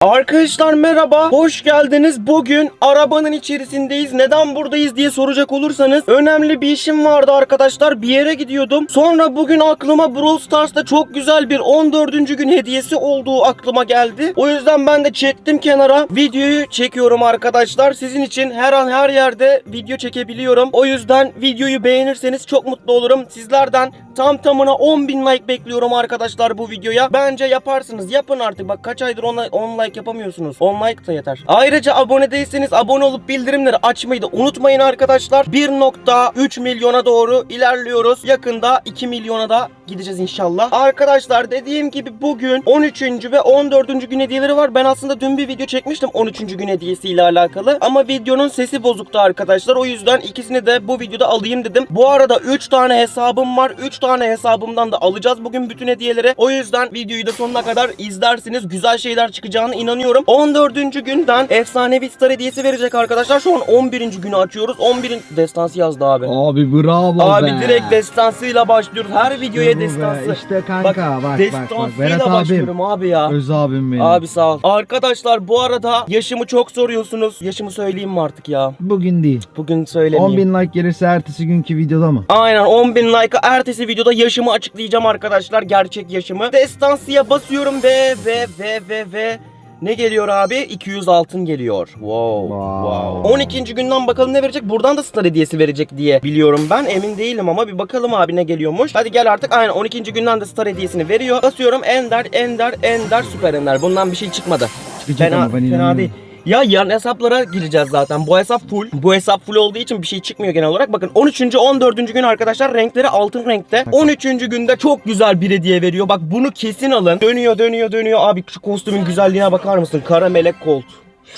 Arkadaşlar merhaba, hoş geldiniz. Bugün arabanın içerisindeyiz. Neden buradayız diye soracak olursanız önemli bir işim vardı arkadaşlar. Bir yere gidiyordum. Sonra bugün aklıma Brawl Stars'ta çok güzel bir 14. gün hediyesi olduğu aklıma geldi. O yüzden ben de çektim kenara. Videoyu çekiyorum arkadaşlar. Sizin için her an her yerde video çekebiliyorum. O yüzden videoyu beğenirseniz çok mutlu olurum. Sizlerden tam tamına 10.000 like bekliyorum arkadaşlar bu videoya. Bence yaparsınız. Yapın artık. Bak kaç aydır 10 like yapamıyorsunuz. 10 like da yeter. Ayrıca abone değilseniz abone olup bildirimleri açmayı da unutmayın arkadaşlar. 1.3 milyona doğru ilerliyoruz. Yakında 2 milyona da gideceğiz inşallah. Arkadaşlar dediğim gibi bugün 13. ve 14. gün hediyeleri var. Ben aslında dün bir video çekmiştim 13. gün hediyesiyle alakalı. Ama videonun sesi bozuktu arkadaşlar. O yüzden ikisini de bu videoda alayım dedim. Bu arada 3 tane hesabım var. 3 tane hesabımdan da alacağız bugün bütün hediyeleri. O yüzden videoyu da sonuna kadar izlersiniz. Güzel şeyler çıkacağını inanıyorum. 14. günden efsanevi star hediyesi verecek arkadaşlar. Şu an 11. günü açıyoruz. 11. destansı yazdı abi. Abi bravo Abi be. direkt destansıyla başlıyoruz. Her videoya İşte bu be, destansı. İşte kanka bak bak bak. destansıyla Berat abim. başlıyorum abi ya. Öz abim benim. Abi sağ ol. Arkadaşlar bu arada yaşımı çok soruyorsunuz. Yaşımı söyleyeyim mi artık ya? Bugün değil. Bugün söylemeyeyim. 10 bin like gelirse ertesi günkü videoda mı? Aynen 10.000 like'a ertesi videoda yaşımı açıklayacağım arkadaşlar. Gerçek yaşımı. Destansıya basıyorum ve ve ve ve ve ne geliyor abi? 200 altın geliyor. Wow. Wow. wow. 12. günden bakalım ne verecek? Buradan da star hediyesi verecek diye biliyorum ben. Emin değilim ama bir bakalım abi ne geliyormuş. Hadi gel artık. Aynen 12. günden de star hediyesini veriyor. Basıyorum Ender, Ender, Ender, Süper Ender. Bundan bir şey çıkmadı. Çıkacak Fena, ama ben fena değil. Ya yan hesaplara gireceğiz zaten. Bu hesap full. Bu hesap full olduğu için bir şey çıkmıyor genel olarak. Bakın 13. 14. gün arkadaşlar renkleri altın renkte. 13. günde çok güzel bir hediye veriyor. Bak bunu kesin alın. Dönüyor dönüyor dönüyor. Abi şu kostümün güzelliğine bakar mısın? Kara melek kolt.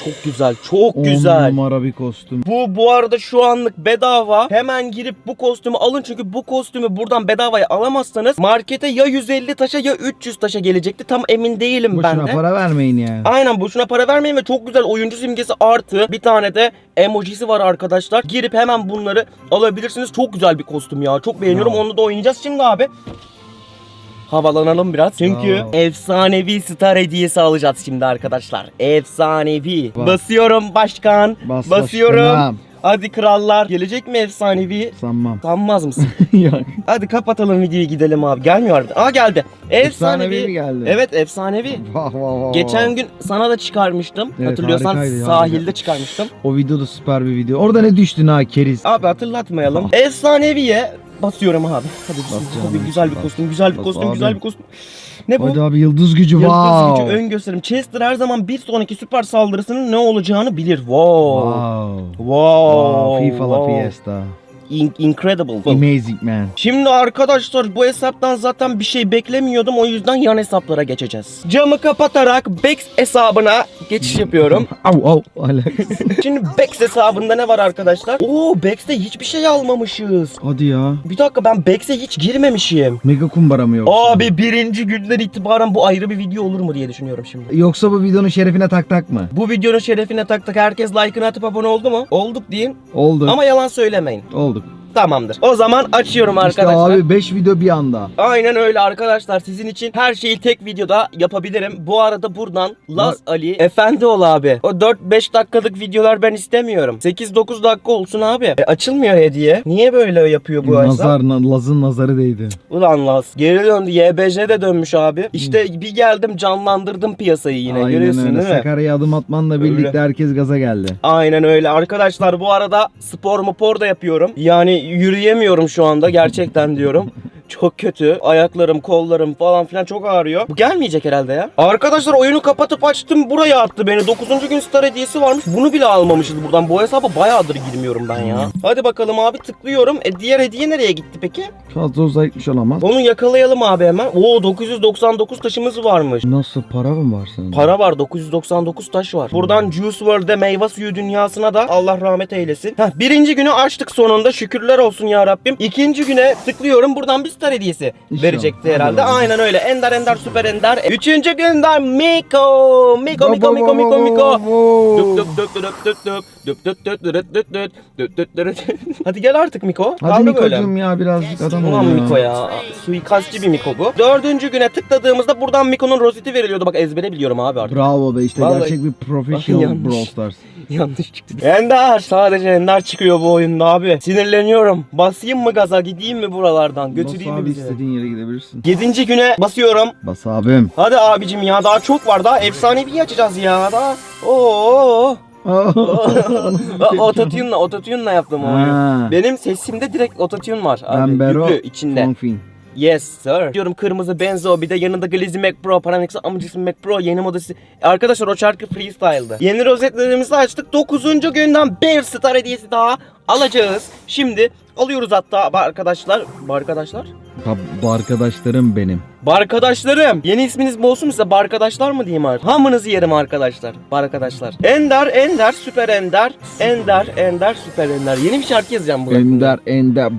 Çok güzel. Çok 10 güzel. numara bir kostüm. Bu bu arada şu anlık bedava. Hemen girip bu kostümü alın çünkü bu kostümü buradan bedavaya alamazsanız markete ya 150 taşa ya 300 taşa gelecekti. Tam emin değilim ben Boşuna de. para vermeyin ya. Aynen boşuna para vermeyin ve çok güzel oyuncu simgesi artı bir tane de emojisi var arkadaşlar. Girip hemen bunları alabilirsiniz. Çok güzel bir kostüm ya. Çok beğeniyorum. Onu da oynayacağız şimdi abi. Havalanalım biraz. Çünkü Bravo. efsanevi star hediyesi alacağız şimdi arkadaşlar. Efsanevi. Bas. Basıyorum başkan. Bas Basıyorum. başkanım. Hadi krallar. Gelecek mi efsanevi? Sanmam. Sanmaz mısın? Hadi kapatalım videoyu gidelim abi. Gelmiyor harbiden. Aa geldi. Efsanevi. Efsanevi mi geldi? Evet efsanevi. Vah vah vah. Geçen gün sana da çıkarmıştım. Evet, Hatırlıyorsan harikaydı, sahilde harika. çıkarmıştım. O video da süper bir video. Orada ne düştün ha keriz? Abi hatırlatmayalım. Efsaneviye basıyorum abi. Hadi bismillah. Tabii güzel bir kostüm, güzel bir kostüm, abi. güzel bir kostüm. Ne bu? Hadi abi yıldız gücü Yıldız wow. gücü ön gösterim. Chester her zaman bir sonraki süper saldırısının ne olacağını bilir. Wow. Wow. Wow. Wow. FIFA la wow. fiesta. In- incredible. Amazing man. Şimdi arkadaşlar bu hesaptan zaten bir şey beklemiyordum. O yüzden yan hesaplara geçeceğiz. Camı kapatarak Bex hesabına geçiş yapıyorum. Au au. Alex. Şimdi Bex hesabında ne var arkadaşlar? Oo Bex'te hiçbir şey almamışız. Hadi ya. Bir dakika ben Bex'e hiç girmemişim. Mega kumbara mı yoksa? Abi birinci günden itibaren bu ayrı bir video olur mu diye düşünüyorum şimdi. Yoksa bu videonun şerefine tak tak mı? Bu videonun şerefine tak tak herkes like'ını atıp abone oldu mu? Olduk deyin. Oldu. Ama yalan söylemeyin. Olduk. Tamamdır. O zaman açıyorum İşte arkadaşlar. abi 5 video bir anda. Aynen öyle arkadaşlar. Sizin için her şeyi tek videoda yapabilirim. Bu arada buradan Laz Ali efendi ol abi. O 4-5 dakikalık videolar ben istemiyorum. 8-9 dakika olsun abi. E, açılmıyor hediye. Niye böyle yapıyor bu? Nazar, na- Laz'ın nazarı değdi. Ulan Laz. Geri döndü. YBJ de dönmüş abi. İşte bir geldim canlandırdım piyasayı yine. Aynen Görüyorsun öyle. değil mi? Sakarya'ya adım atmanla birlikte herkes gaza geldi. Aynen öyle. Arkadaşlar bu arada spor mupor da yapıyorum. Yani yürüyemiyorum şu anda gerçekten diyorum. Çok kötü. Ayaklarım, kollarım falan filan çok ağrıyor. Bu gelmeyecek herhalde ya. Arkadaşlar oyunu kapatıp açtım. Buraya attı beni. 9. gün star hediyesi varmış. Bunu bile almamışız buradan. Bu hesaba bayağıdır girmiyorum ben ya. Hadi bakalım abi tıklıyorum. E diğer hediye nereye gitti peki? Fazla uzaymış olamaz. Onu yakalayalım abi hemen. Oo 999 taşımız varmış. Nasıl para mı var senin? Para var 999 taş var. Buradan Juice World'de meyve suyu dünyasına da Allah rahmet eylesin. Heh, birinci günü açtık sonunda şükürler olsun ya Rabbim. İkinci güne tıklıyorum buradan bir Star hediyesi İnşallah. verecekti herhalde. Aynen öyle. Ender Ender Süper Ender. Üçüncü günden Miko. Miko Miko Miko Miko Miko. Düp düp düp düp. Düp düp düp düp düp düp düp. Düp düp düp düp. Hadi gel artık Miko. Hadi Kaldı böyle. Miko'cum ya birazcık adam ol Ulan ya. Miko ya. Suikastçı bir Miko bu. Dördüncü güne tıkladığımızda buradan Miko'nun rozeti veriliyordu. Bak ezbere biliyorum abi artık. Bravo be işte Vallahi- gerçek bir professional Yanlış. Brawl Stars. Yanlış çıktı. Ender. Sadece Ender çıkıyor bu oyunda abi. Sinirleniyorum. Basayım mı gaza gideyim mi buralardan? Götüreyim Bas mi abi bizi? istediğin yere gidebilirsin. Yedinci güne basıyorum. Bas abim. Hadi abicim ya daha çok var. Daha efsanevi açacağız ya. Daha. Oo. Ototune'la ototune'la yaptım o oyunu. Ha. Benim sesimde direkt ototune var abi. Ben Bero Yüklü içinde. Fonfin. Yes sir. Diyorum kırmızı benzo bir de yanında Glizzy Mac Pro, Paranex'in amcası Mac Pro yeni modası. Arkadaşlar o şarkı freestyle'dı. Yeni rozetlerimizi açtık. 9. günden bir star hediyesi daha alacağız. Şimdi alıyoruz hatta arkadaşlar. Arkadaşlar? Ha, bu arkadaşlarım benim. Barkadaşlarım. Yeni isminiz bu olsun size? Barkadaşlar mı diyeyim artık? Hamınızı yerim arkadaşlar. Barkadaşlar. Ender, Ender, Süper Ender. Ender, Ender, Süper Ender. Yeni bir şarkı yazacağım bu. Ender, Ender.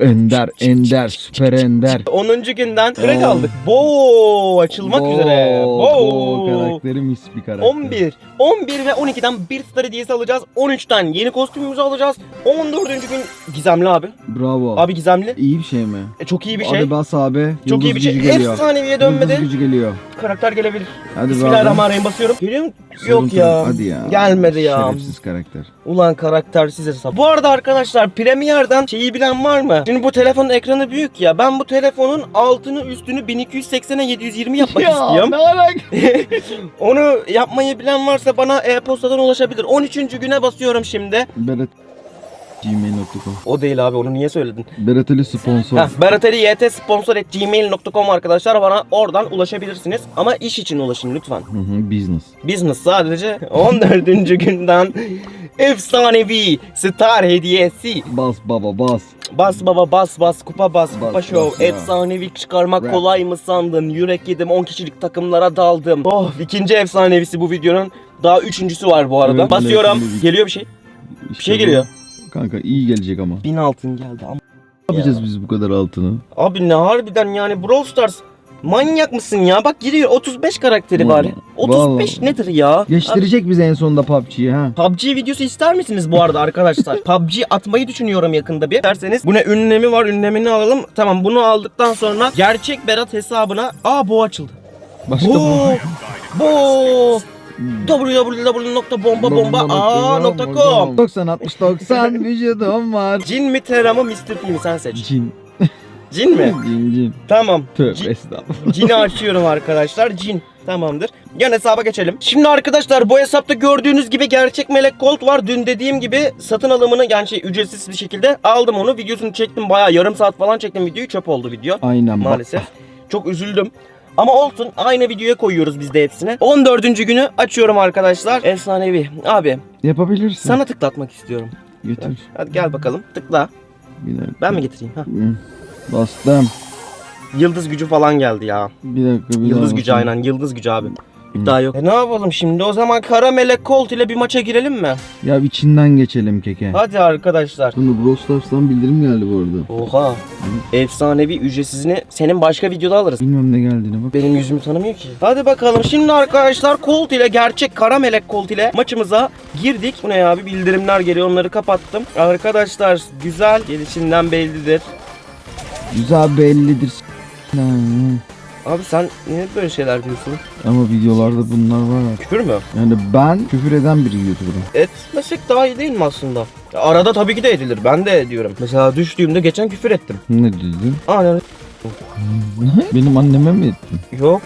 Ender, Ender, Süper Ender. 10. günden Oo. aldık. Bo açılmak Bo, üzere. Bo Bo. karakteri mis bir karakter. 11. 11 ve 12'den bir star hediyesi alacağız. 13'ten yeni kostümümüzü alacağız. 14. gün gizemli abi. Bravo. Abi gizemli. İyi bir şey mi? E, çok iyi bir şey. Hadi bas abi. Çok iyi bir şey. geliyor. Efsaneviye Yıldız dönmedi. gücü geliyor. Karakter gelebilir. Hadi Bismillahirrahmanirrahim basıyorum. Geliyor mu? Yok ya. Hadi ya. Gelmedi ya. Şerefsiz karakter. Ulan karaktersiz hesap. Bu arada arkadaşlar Premier'den şeyi bilen var mı? Şimdi bu telefonun ekranı büyük ya. Ben bu telefonun altını üstünü 1280'e 720 yapmak istiyorum. ne alaka? Onu yapmayı bilen varsa bana e-postadan ulaşabilir. 13. güne basıyorum şimdi. Berat gmail.com O değil abi onu niye söyledin? Berat Ali sponsor. Heh, Berateli YT sponsor at gmail.com arkadaşlar bana oradan ulaşabilirsiniz. Ama iş için ulaşın lütfen. Hı hı, business. Business sadece 14. günden efsanevi star hediyesi. Bas baba bas. Bas baba bas bas kupa bas kupa Bas, show bas ya. efsanevi çıkarmak Rap. kolay mı sandın yürek yedim 10 kişilik takımlara daldım oh ikinci efsanevisi bu videonun daha üçüncüsü var bu arada Evet, basıyorum geliyor bir şey İşte bir şey geliyor Kanka iyi gelecek ama. bin altın geldi ama Ne yapacağız biz bu kadar altını? abi ne harbiden yani Brawl Stars manyak mısın ya bak giriyor 35 karakteri var Vallahi. 35 Vallahi. nedir ya Geçtirecek bizi en sonunda PUBG'yi ha. PUBG videosu ister misiniz bu arada arkadaşlar? PUBG atmayı düşünüyorum yakında bir. Derseniz bu ne ünlemi var ünlemini alalım. Tamam bunu aldıktan sonra gerçek Berat hesabına aa bu açıldı. Başka Bu bu. Bu www.bombabomba.a.com 90 60 90 vücudum var. Cin mi Terra mı Mr. P mi sen seç. Cin. Cin mi? Cin cin. Tamam. Tövbe estağfurullah. Cini açıyorum arkadaşlar. Cin. Tamamdır. Yan hesaba geçelim. Şimdi arkadaşlar bu hesapta gördüğünüz gibi gerçek melek Colt var. Dün dediğim gibi satın alımını yani şey ücretsiz bir şekilde aldım onu. Videosunu çektim bayağı yarım saat falan çektim videoyu. Çöp oldu video Aynen bak. maalesef. Çok üzüldüm. Ama olsun aynı videoya koyuyoruz biz de hepsini. 14. günü açıyorum arkadaşlar. Efsanevi. Abi Yapabilirsin. sana tıklatmak istiyorum. Götür. Hadi gel bakalım. Tıkla. Bir dakika. Ben mi getireyim? Ha. Hı. Bastım. Yıldız gücü falan geldi ya. Bir dakika bir Yıldız gücü basayım. aynen. Yıldız gücü abi. İddia yok. E ne yapalım şimdi? O zaman Kara Melek Colt ile bir maça girelim mi? Ya içinden geçelim keke. Hadi arkadaşlar. Bunu Brawl Stars'tan bildirim geldi bu arada. Oha. Efsanevi ücretsizini senin başka videoda alırız. Bilmem ne geldiğine bak. Benim yüzümü tanımıyor ki. Hadi bakalım şimdi arkadaşlar Colt ile gerçek Kara Melek Colt ile maçımıza girdik. Bu ne abi bildirimler geliyor onları kapattım. Arkadaşlar güzel gelişinden bellidir. Güzel bellidir. Abi sen niye böyle şeyler diyorsun? Ama videolarda bunlar var. Küfür mü? Yani ben küfür eden bir YouTuber'ım. Etmesek daha iyi değil mi aslında? Arada tabii ki de edilir. Ben de ediyorum. Mesela düştüğümde geçen küfür ettim. Ne dedin? Aynen. Benim anneme mi ettin? Yok.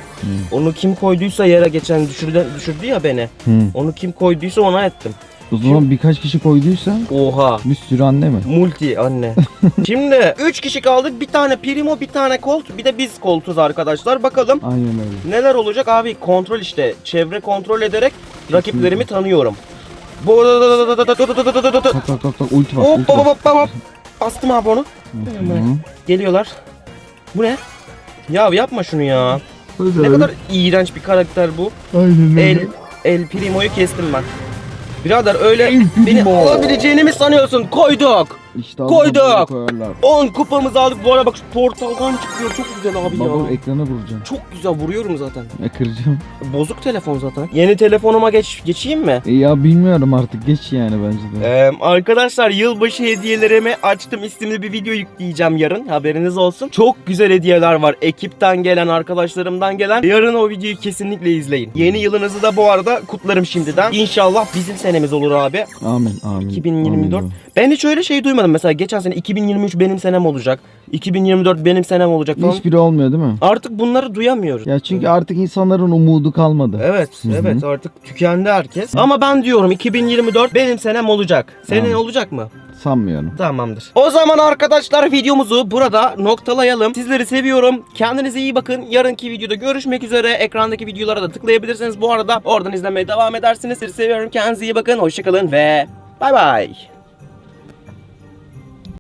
Onu kim koyduysa yere geçen düşürdü, düşürdü ya beni. Hı. Onu kim koyduysa ona ettim. O zaman birkaç kişi koyduysa Oha. bir sürü anne mi? Multi anne. Şimdi 3 kişi kaldık. Bir tane Primo, bir tane Colt, bir de biz Colt'uz arkadaşlar. Bakalım Aynen öyle. neler olacak abi? Kontrol işte. Çevre kontrol ederek rakiplerimi tanıyorum. Bu Tak tak tak tak ulti bak Hop ulti hop bak. hop hop hop. Bastım abi onu. Hı. Geliyorlar. Bu ne? Ya yapma şunu ya. Ne kadar iğrenç bir karakter bu. Aynen. El El Primo'yu kestim ben. Birader öyle beni alabileceğini mi sanıyorsun? Koyduk. İşte Koyduk. koyarlar. 10 kupamızı aldık. Bu arada bak şu portaldan çıkıyor. Çok güzel abi Baba ya. ekrana vuracağım. Çok güzel vuruyorum zaten. Ya kıracağım. Bozuk telefon zaten. Yeni telefonuma geç geçeyim mi? E ya bilmiyorum artık geç yani bence de. Ee, arkadaşlar yılbaşı hediyelerimi açtım isimli bir video yükleyeceğim yarın haberiniz olsun. Çok güzel hediyeler var ekipten gelen arkadaşlarımdan gelen. Yarın o videoyu kesinlikle izleyin. Yeni yılınızı da bu arada kutlarım şimdiden. İnşallah bizim senemiz olur abi. Amin amin. 2024. Amin. Ben hiç öyle şey duymadım mesela geçen sene 2023 benim senem olacak. 2024 benim senem olacak falan. Hiçbiri olmuyor değil mi? Artık bunları duyamıyoruz. Ya çünkü artık insanların umudu kalmadı. Evet, Hı hı. evet artık tükendi herkes. Ama ben diyorum 2024 benim senem olacak. Senin Tamam. olacak mı? Sanmıyorum. Tamamdır. O zaman arkadaşlar videomuzu burada noktalayalım. Sizleri seviyorum. Kendinize iyi bakın. Yarınki videoda görüşmek üzere. Ekrandaki videolara da tıklayabilirsiniz. Bu arada oradan izlemeye devam edersiniz. Sizi seviyorum. Kendinize iyi bakın. Hoşçakalın ve bay bay.